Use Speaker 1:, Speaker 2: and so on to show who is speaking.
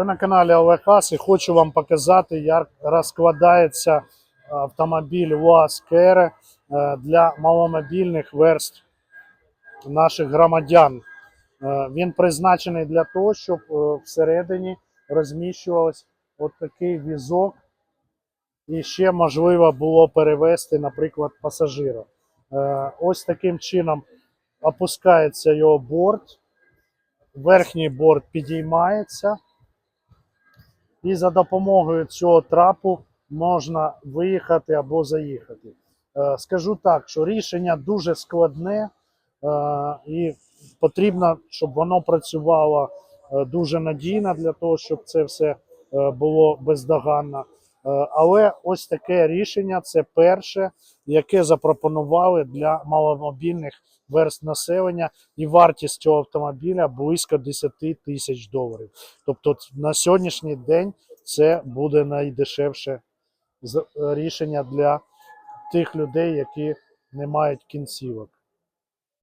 Speaker 1: Ви на каналі Олег Ас і хочу вам показати, як розкладається автомобіль УАЗ Кере е, для маломобільних верств наших громадян. Е, Він призначений для того, щоб е, всередині розміщувався такий візок, і ще можливо було перевезти, наприклад, пасажира. Е, Ось таким чином опускається його борт, верхній борт підіймається. І за допомогою цього трапу можна виїхати або заїхати. Е, Скажу так, що рішення дуже складне е, і потрібно, щоб воно працювало е, дуже надійно для того, щоб це все було бездоганно. Е, Але ось таке рішення це перше, яке запропонували для маломобільних верст населення, і вартість цього автомобіля близько 10 тисяч доларів. Тобто на сьогоднішній день це буде найдешевше з- рішення для тих людей, які не мають кінцівок.